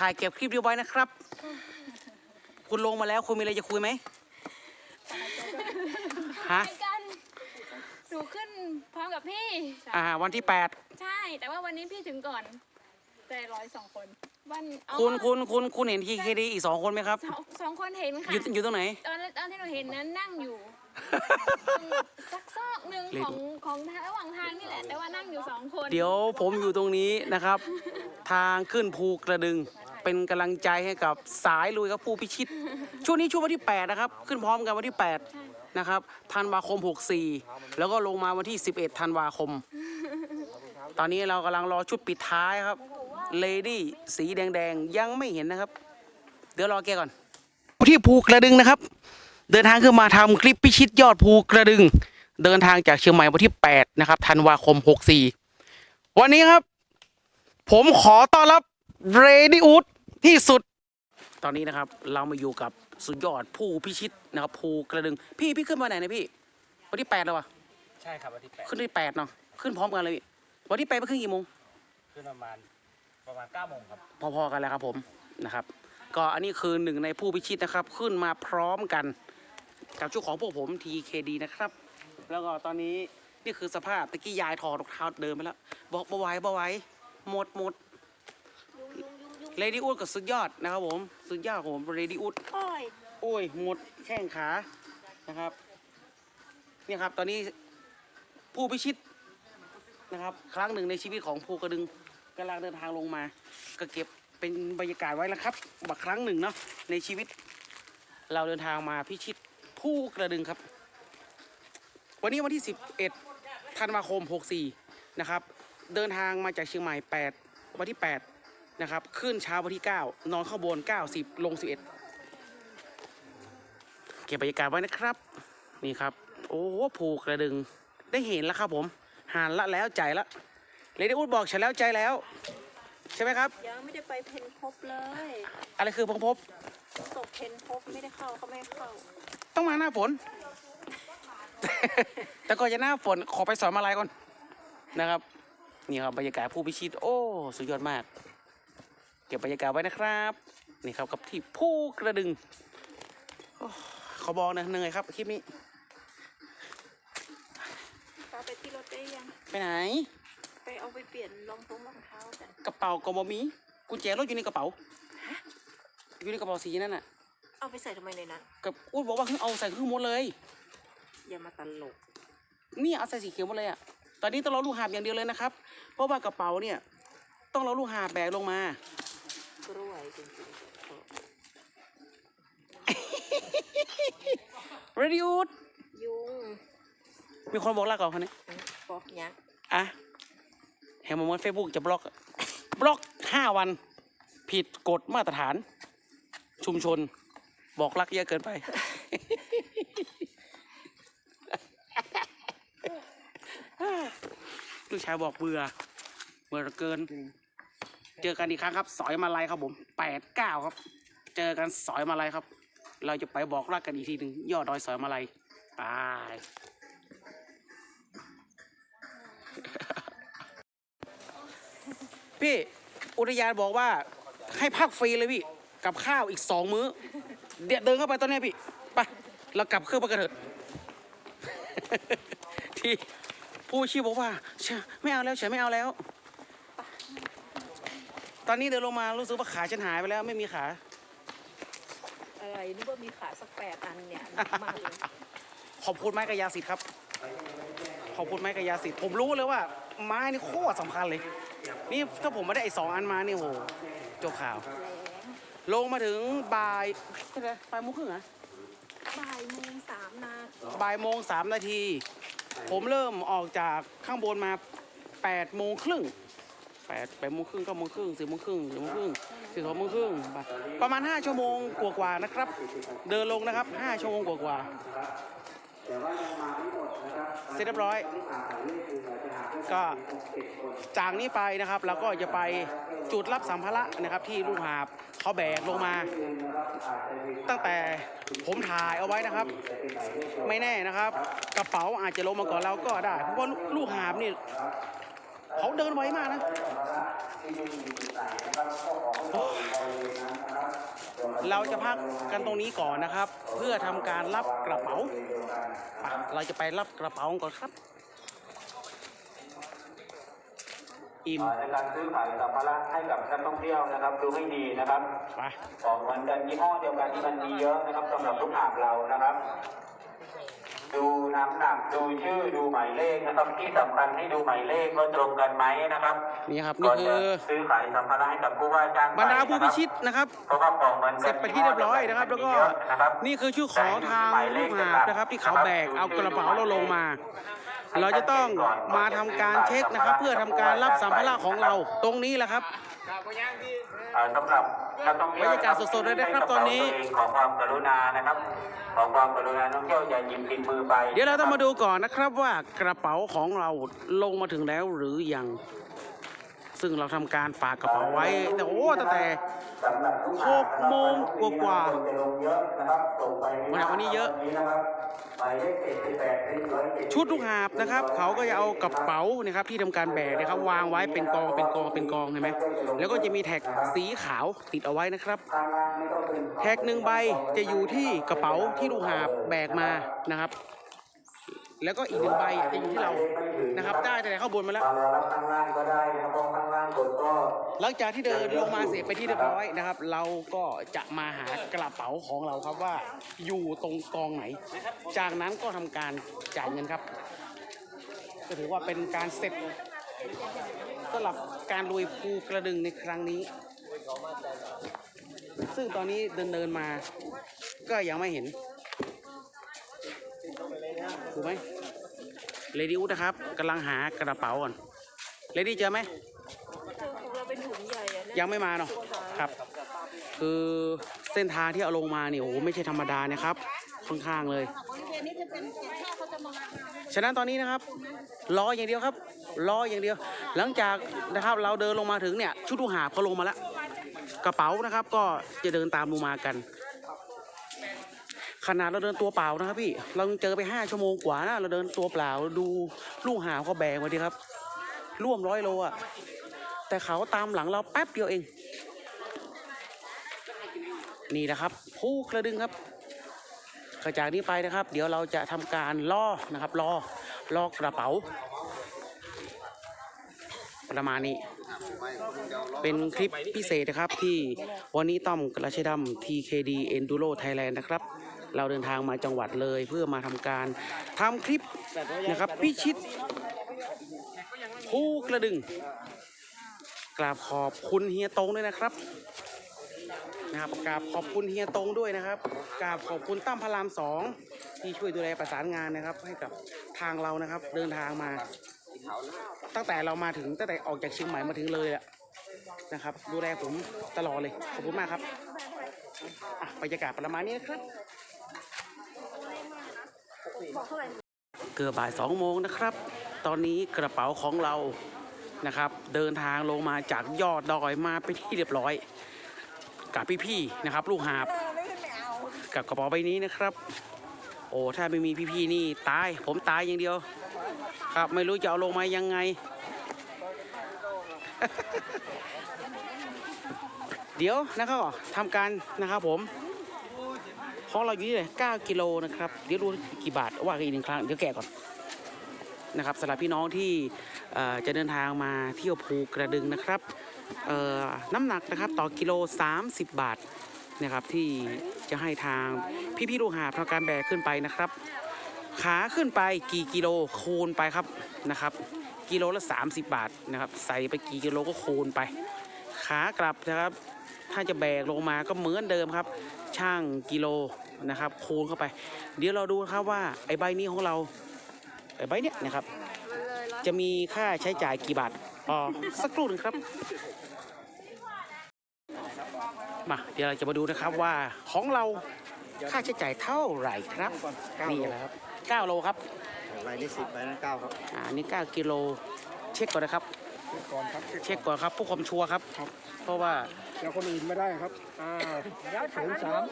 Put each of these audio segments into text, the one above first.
ถ่ายเก็บคลิปเดียวไว้นะครับ คุณลงมาแล้วคุณมีอะไรจะคุยไหมฮะเหมือนกันหนูขึ้นพร้อมกับพี่ อ่า วันที่แปดใช่ แต่ว่าวันนี้พี่ถึงก่อน แต่ร้อยสองคน วันอ๋อคุณคุณคุณคุณเห็นทีเคดีอีกสองคนไหมครับ สองสองคนเห็นค่ะ อยู่อยู่ตรงไหน ตอนตอนที่หนูเห็นนั้นนั่งอยู่ตรงสักซอกหนึ่งเล่นของของระหว่างทางนี่แหละ แต่ว่านั่งอยู่สองคนเดี๋ยวผมอยู่ตรงนี้นะครับ ทางขึ้นภูกระดึง เป็นกำลังใจให้กับสายลุยกับผู้พิชิต ช่วงนี้ช่วงวันที่ 8 นะครับ ขึ้นพร้อมกันวันที่ใช่8 นะครับธันวาคม 64 แล้วก็ลงมาวันที่ 11ธันวาคม ตอนนี้เรากำลังรอชุดปิดท้ายครับเลดี้สีแดงๆ ยังไม่เห็นนะครับ เดี๋ยวรอแกก่อน ที่ภูกระดึงนะครับ เดินทางขึ้นมาทำคลิปพิชิตยอดภูกระดึง เดินทางจากเชียงใหม่วันที่ 8 นะครับธันวาคม 64 วันนี้ครับ ผมขอต้อนรับเรดิอุด ที่สุด ตอนนี้นะครับ เรามาอยู่กับสุดยอดผู้พิชิตนะครับภูกระดึง พี่พี่ขึ้นมาไหนนะพี่ วันที่8แล้ววะใช่ครับวันที่แปดขึ้นที่8เนาะขึ้นพร้อมกันเลยพี่วันที่8ไปขึ้นกี่โมงขึ้นประมาณประมาณเก้าโมงครับพอๆกันแล้วครับผมนะครับ ก็อันนี้คือหนึ่งในผู้พิชิตนะครับ ขึ้นมาพร้อมกัน กับชุดของพวกผม TKD นะครับ แล้วก็ตอนนี้นี่คือสภาพตะกี้ยายถอดรองเท้าเดินไปแล้ว บอกบาไหว้บาไหว้หมดหมด เลดี้อุดกับสุดยอดนะครับผมสุดยอดของผมเลดี้อุดโอ้ยโอ้ยหมดแข้งขานะครับเนี่ยครับตอนนี้ผู้พิชิตนะครับ ครั้งหนึ่งในชีวิตของภูกระดึงกำลังเดินทางลงมา ก็เก็บเป็นบรรยากาศไว้แล้วครับบักครั้งหนึ่งเนาะในชีวิต เราเดินทางมาพิชิตผู้กระดึงครับ วันนี้วันที่ 11ธันวาคม 64 นะครับ เดินทางมาจากเชียงใหม่ 8 วันที่ 8 นะครับ ขึ้นเช้าวันที่ 9 นอนข้างบน 90 ลง 11 เก็บบรรยากาศไว้นะครับ นี่ครับ โอ้ผูกกระดึงได้เห็นแล้วครับผมหานละแล้วใจละเลดี้อุดบอกฉันแล้วใจแล้ว ใช่ไหมครับ ยังไม่ได้ไปเพนพบเลย อะไรคือพงพบตกเพนพบไม่ได้เข้าก็ไม่ให้เข้า ต้องมาหน้าฝน แต่ก่อนจะหน้าฝนขอไปสอนมาลายก่อนนะครับ นี่ครับบรรยากาศผู้พิชิต โอ้ สุดยอดมาก เก็บบรรยากาศไว้นะครับนี่ครับกับที่ผู้กระดึงโอ้ขอบอกนะเหนื่อยครับคลิปนี้ป้าไปที่รถได้ยัง ไปไหน ไปเอาไปเปลี่ยนรองท้องรองเท้ากันกระเป๋าก็บ่มีกุญแจรถอยู่ในกระเป๋าอยู่ในกระเป๋าสีนั่นน่ะ เอาไปใส่ทำไมในนั้นกับอุ้ยบอกว่าเพิ่งเอาใส่เครื่องหมดเลย อย่ามาตลกนี่เอาใส่สีเขียวหมดเลยอะ ตอนนี้ต้องรอลูกหาบอย่างเดียวเลยนะครับ เพราะว่ากระเป๋าเนี่ย ต้องรอลูกหาบแบกลงมา กล้วยจริงเรดิอูดๆยุงมีคนบอกลาก่อนคนนี้ปอกยักษ์อะเห็นมันเฟซบุ๊กจะบล็อกอะบล็อกห้าวัน ผิดกฎมาตรฐาน ชุมชน บอกรักเยอะเกินไป ลูกชายบอกเบื่อ เบื่อเหลือเกิน เจอกันอีกครั้งครับ สอยมาลัยครับผมแปดเก้าครับ เจอกันสอยมาลัยครับ เราจะไปบอกรักกันอีกทีหนึ่งยอดดอยสอยมาลัยไปพี่อุทยานบอกว่าให้พักฟรีเลยพี่ กับข้าวอีกสองมื้อ เดี๋ยวเดินเข้าไปตอนนี้พี่ไปเรากลับเครื่องไปกันเถิดที่ผู้ชีพบอกว่าไม่เอาแล้วเฉยไม่เอาแล้ว ตอนนี้เดินลงมารู้สึกว่าขาฉันหายไปแล้วไม่มีขา อะไรนึกว่ามีขาสักแปดอันเนี่ยหนักมากเลยขอบคุณไม้กระยาสิทธิ์ครับ ขอบคุณไม้กระยาสิทธิ์ผมรู้เลยว่า ไม้นี่โคตรสำคัญเลย นี่ถ้าผมไม่ได้ไอ้สองอันมานี่โหจบข่าวลงมาถึงบ่ายเท่าไหร่บ่ายโมงครึ่งเหรอบ่ายโมงสามนาบ่ายโมงสามนาที ผมเริ่มออกจากข้างบนมาแปดโมงครึ่ง แปดแปดโมงครึ่งเก้าโมงครึ่งสิบโมงครึ่งสิบโมงครึ่งสิบสองโมงครึ่งประมาณห้าชั่วโมงกว่าๆนะครับ เดินลงนะครับห้าชั่วโมงกว่าๆเสร็จเรียบร้อย ก็จากนี้ไปนะครับเราก็จะไปจุดรับสัมภาระนะครับที่ลูกหาบเขาแบกลงมา ตั้งแต่ผมถ่ายเอาไว้นะครับ ไม่แน่นะครับ กระเป๋าอาจจะลงมาก่อนเราก็ได้เพราะว่าลูกหาบนี่ เขาเดินไวมากนะโอ้ยเราจะพักกันตรงนี้ก่อนนะครับ เพื่อทำการรับกระเป๋าไปเราจะไปรับกระเป๋าก่อนครับอิ่มในการซื้อขายสัมภาระให้กับนักท่องเที่ยวนะครับดูให้ดีนะครับไปของเหมือนกันยี่ห้อเดียวกันที่มันมีเยอะนะครับสำหรับลูกหาบเรานะครับ ดูน้ำหนักดูชื่อดูหมายเลขนะครับ ที่สำคัญให้ดูหมายเลขว่าตรงกันไหมนะครับนี่ครับก่นี่อนคืจะอ ซื้อขายสัมภาระให้กับผู้ว่าจ้างบรรดาผู้พิชิตตนะครับ เพราะว่าของเหมือนเสกัร็จไปที่เรียบร้อยนะครับ แล้วก็นี่คือชื่อของทางลูกหาบนะครับ ที่เขาแบกเอากระเป๋าเราลงมา เราจะต้องมาทำการเช็คนะครับ เพื่อทำการรับสัมภาระของเราตรงนี้แหละครับอ่า สำหรับนักท่องเที่ยวบรรยากาศสดๆเลยนะครับตอนนี้ขอความกรุณานะครับขอความกรุณานักท่องเที่ยวอย่าหยิบติดมือไป เดี๋ยวเราต้องมาดูก่อนนะครับว่ากระเป๋าของเราลงมาถึงแล้วหรือยัง ซึ่งเราทำการฝากกระเป๋าไว้ แต่โอ้ตั้งแต่ สำหรับลูกหกโมงกว่าๆจะลงเยอะนะครับส่งไปวันไหนวันนี้เยอะวันนี้นะครับหมายเลข78เลข170ชุดลูกหาบนะครับ เขาก็จะเอากระเป๋านะครับที่ทำการแบกนะครับ วางไว้เป็นกองเป็นกองเป็นกองเห็นไหมแล้วก็จะมีแท็กสีขาวติดเอาไว้นะครับ ทางล่างไม่ต้องเป็นแท็กหนึ่งใบจะอยู่ที่กระเป๋าที่ลูกหาบแบกมานะครับ แล้วก็อีกหนึ่งใบจะอยู่ที่เรานะครับ ได้แต่ข้างบนมาแล้วมารอรับข้างล่างก็ได้นะครับเพราะข้างล่างกดก็ หลังจากที่เดินลงมาเสร็จไปที่เรียบร้อยนะครับ เราก็จะมาหากระเป๋าของเราครับว่าอยู่ตรงกองไหน จากนั้นก็ทำการจ่ายเงินครับก็ถือว่าเป็นการเสร็จสำหรับการลุยภูกระดึงในครั้งนี้ ซึ่งตอนนี้เดินเดินๆมา ก็ยังไม่เห็นถูกไหมเลดี้อุนะครับกำลังหากระเป๋าก่อนเลดี้เจอไหม เราเป็นถุงใหญ่อะนะ ยังไม่มาเนาะครับ คือเส้นทางที่เอาลงมาเนี่ยโอ้โหไม่ใช่ธรรมดานะครับค่อนข้างเลยฉะนั้นตอนนี้นะครับรออย่างเดียวครับรออย่างเดียว หลังจากนะครับเราเดินลงมาถึงเนี่ยชุดลูหาบเขาลงมาแล้วกระเป๋านะครับ ก็จะเดินตามลงมากัน ขนาดเราเดินตัวเปล่านะครับพี่เราเจอไปห้าชั่วโมงกว่านะเราเดินตัวเปล่าดูลูกหาบเขาแบกมาดิครับ ร่วมร้อยโลอะ แต่เขาตามหลังเราแป๊บเดียวเอง นี่นะครับผู้กระดึงครับก็จากนี้ไปนะครับ เดี๋ยวเราจะทำการล่อนะครับล่อล่อกระเป๋า ประมาณนี้ เป็นคลิปพิเศษนะครับที่วันนี้ต้อมกระชัยดำ TKD Enduro Thailand นะครับเราเดินทางมาจังหวัดเลยเพื่อมาทำการทำคลิปนะครับ พิชิตผู้กระดึง กราบขอบคุณเฮียตรงด้วยนะครับนะครับกราบขอบคุณเฮียตรงด้วยนะครับกราบขอบคุณตั้มพระรามสองที่ช่วยดูแลประสานงานนะครับ ให้กับทางเรานะครับ เดินทางมา ตั้งแต่เรามาถึงตั้งแต่ออกจากเชียงใหม่มาถึงเลยอะนะครับ ดูแลผมตลอดเลยขอบคุณมากครับอะบรรยากาศประมาณนี้นะครับเกือบบ่ายสองโมงนะครับ ตอนนี้กระเป๋าของเรา นะครับ เดินทางลงมาจากยอดดอยมาไปที่เรียบร้อย กับพี่ๆนะครับ ลูกหาบกับกระเป๋าใบนี้นะครับ โอ้ถ้าไม่มีพี่ๆนี่ตาย ผมตายอย่างเดียว ครับไม่รู้จะเอาลงมายังไง เดี๋ยวนะครับทำการนะครับผมของเราอยู่ที่ไหน9กิโลนะครับ เดี๋ยวดูกี่บาทว่ากันอีกหนึ่งครั้ง เดี๋ยวแกะก่อน นะครับสำหรับพี่น้องที่จะเดินทางมาเที่ยวภูกระดึงนะครับน้ำหนักนะครับต่อกิโล 30 บาทนะครับที่จะให้ทางพี่ๆลูกหาบทำการแบกขึ้นไปนะครับ ขาขึ้นไปกี่กิโลคูณไปครับนะครับ กิโลละ 30 บาทนะครับใส่ไปกี่กิโลก็คูณไป ขากลับนะครับ ถ้าจะแบกลงมาก็เหมือนเดิมครับ ช่างกิโลนะครับคูณเข้าไป เดี๋ยวเราดูครับว่าไอ้ใบนี้ของเรา ใบเนี้ยนะครับ จะมีค่าใช้จ่ายกี่บาทอ๋อสักครู่หนึ่งครับ มาเดี๋ยวเราจะมาดูนะครับว่าของเราค่าใช้จ่ายเท่าไหร่ครับนี่แหละครับ9โลครับใบที่สิบใบนั้นเก้าครับอ่าอันนี้9กิโลเช็คก่อนนะครับก่อนครับเช็คก่อนครับผู้ความชัวร์ครับ เพราะว่าแล้วคนอื่นไม่ได้ครับอ่าศูนย์สาม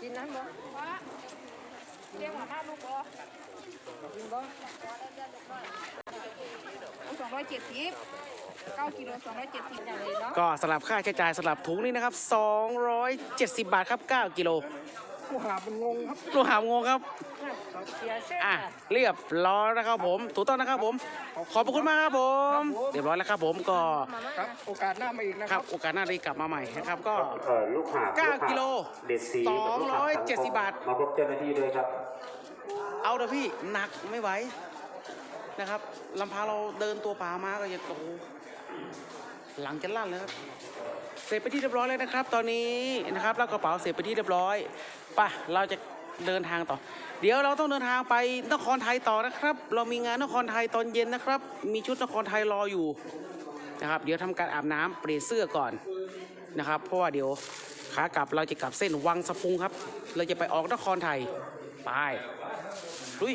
กินน้ำบ่ เรียกว่าหน้าลูกบอสองร้อยเจ็ดสิบเก้ากิโลสองร้อยเจ็ดสิบอย่างเลยเนาะก็สำหรับค่าใช้จ่ายสำหรับถุงนี้นะครับ270 บาทครับ 9 กิโล ผู้หาเป็นงงครับลูกหามงงครับ เสียเส้นอะ เรียบร้อยนะครับผม ถูกต้องนะครับผม ขอบพระคุณมากครับผม เรียบร้อยแล้วครับผมก็ครับ โอกาสหน้ามาอีกนะคครัรับบ โอกาสหน้าได้กลับมาใหม่นะครับก็ เอ่อลูกหาบเก้าลูหบกิโลเด็ดสีสองร้อยเจ็ดสิบบาท มาพบเจ้าหน้าที่ด้วยครับ เอาเถอะพี่หนักไม่ไหวนะครับลำพาเราเดินตัวเปล่ามาก็ยังโอ้โหหลังจะลั่นเลยครับเสร็จไปที่เรียบร้อยแล้วนะครับ ตอนนี้นะครับแล้วกระเป๋าเสร็จไปที่เรียบร้อยไปะเราจะ เดินทางต่อ เดี๋ยวเราต้องเดินทางไปนครไทยต่อนะครับ เรามีงานนครไทยตอนเย็นนะครับ มีชุดนครไทยรออยู่นะครับ เดี๋ยวทำการอาบน้ำเปลี่ยนเสื้อก่อนนะครับ เพราะว่าเดี๋ยวขากลับเราจะกลับเส้นวังสะพุงครับ เราจะไปออกนครไทยไปลุย